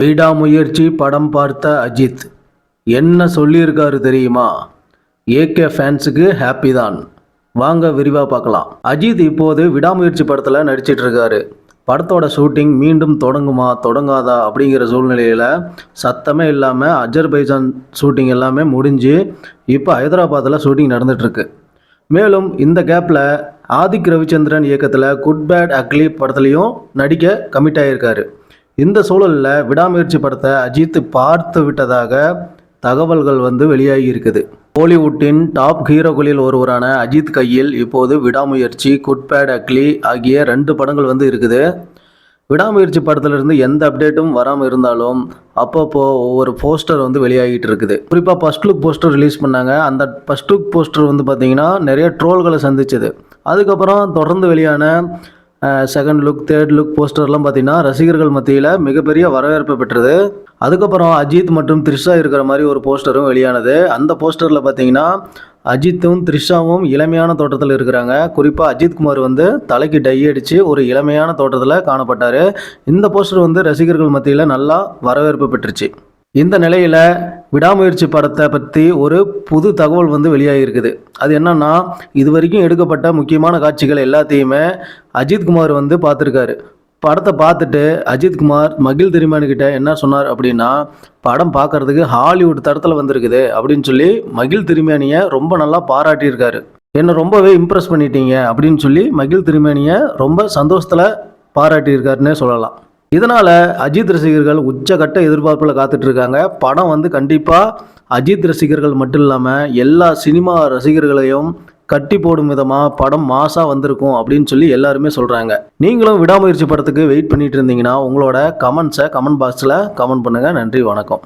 விடாமுயற்சி படம் பார்த்த அஜித். என்ன சொல்லியிருக்காரு தெரியுமா? ஏகே ஃபேன்ஸுக்கு ஹாப்பி தான். வாங்க விரிவாக பார்க்கலாம். அஜித் இப்போது விடாமுயற்சி படத்தில் நடிச்சிட்டு இருக்காரு படத்தோட ஷூட்டிங் மீண்டும் தொடங்குமா தொடங்காதா அப்படிங்கிற சூழ்நிலையில் சத்தமே இல்லாமல் அஜர்பைஜான் ஷூட்டிங் எல்லாமே முடிஞ்சு இப்போ ஹைதராபாத்தில் ஷூட்டிங் நடந்துகிட்ருக்கு மேலும் இந்த கேப்பில் ஆதிக் ரவிச்சந்திரன் இயக்கத்தில் குட் பேட் அக்லி படத்துலையும் நடிக்க கமிட் ஆகியிருக்காரு இந்த சூழலில் விடாமுயற்சி படத்தை அஜித் பார்த்து விட்டதாக தகவல்கள் வந்து வெளியாகி இருக்குது. ஹாலிவுட்டின் டாப் ஹீரோக்களில் ஒருவரான அஜித் கையில் இப்போது விடாமுயற்சி குட்பேட் அக்லி ஆகிய ரெண்டு படங்கள் வந்து இருக்குது. விடாமுயற்சி படத்துலேருந்து எந்த அப்டேட்டும் வராமல் இருந்தாலும் அப்பப்போ ஒவ்வொரு போஸ்டர் வந்து வெளியாகிட்டு இருக்குது. குறிப்பாக ஃபஸ்ட் லுக் போஸ்டர் ரிலீஸ் பண்ணாங்க. அந்த ஃபஸ்ட் லுக் போஸ்டர் வந்து பார்த்திங்கன்னா நிறைய ட்ரோல்களை சந்திச்சது. அதுக்கப்புறம் தொடர்ந்து வெளியான செகண்ட் லுக் தேர்ட் லுக் போஸ்டர்லாம் பார்த்தீங்கன்னா ரசிகர்கள் மத்தியில் மிகப்பெரிய வரவேற்பு பெற்றது. அதுக்கப்புறம் அஜித் மற்றும் த்ரிஷா இருக்கிற மாதிரி ஒரு போஸ்டரும் வெளியானது. அந்த போஸ்டரில் பார்த்தீங்கன்னா அஜித்தும் த்ரிஷாவும் இளமையான தோட்டத்தில் இருக்கிறாங்க. குறிப்பாக அஜித் குமார் வந்து தலைக்கு டை அடித்து ஒரு இளமையான தோட்டத்தில் காணப்பட்டார். இந்த போஸ்டர் வந்து ரசிகர்கள் மத்தியில் நல்லா வரவேற்பு பெற்றுச்சு. இந்த நிலையில் விடாமுயற்சி படத்தை பற்றி ஒரு புது தகவல் வந்து வெளியாகிருக்குது அது என்னன்னா இது வரைக்கும் எடுக்கப்பட்ட முக்கியமான காட்சிகள் எல்லாத்தையுமே அஜித்குமார் வந்து பார்த்துருக்காரு. படத்தை பார்த்துட்டு அஜித்குமார் மகிழ் திருமேனுக்கிட்ட என்ன சொன்னார் அப்படின்னா படம் பார்க்கறதுக்கு ஹாலிவுட் தரத்தில் வந்திருக்குது அப்படின்னு சொல்லி மகிழ் திருமேனியை ரொம்ப நல்லா பாராட்டியிருக்காரு. என்னை ரொம்பவே இம்ப்ரெஸ் பண்ணிட்டீங்க அப்படின்னு சொல்லி மகிழ் திருமேனியை ரொம்ப சந்தோஷத்தில் பாராட்டியிருக்காருன்னே சொல்லலாம். இதனால் அஜித் ரசிகர்கள் உச்சகட்ட எதிர்பார்ப்பில் காத்துட்ருக்காங்க. படம் வந்து கண்டிப்பாக அஜித் ரசிகர்கள் மட்டும் இல்லாமல் எல்லா சினிமா ரசிகர்களையும் கட்டி போடும் விதமாக படம் மாசாக வந்திருக்கும் அப்படின்னு சொல்லி எல்லாருமே சொல்கிறாங்க நீங்களும் விடாமுயற்சி படத்துக்கு வெயிட் பண்ணிட்டு இருந்தீங்கன்னா உங்களோட கமெண்ட்ஸை கமெண்ட் பாக்ஸில் கமெண்ட் பண்ணுங்கள் நன்றி வணக்கம்.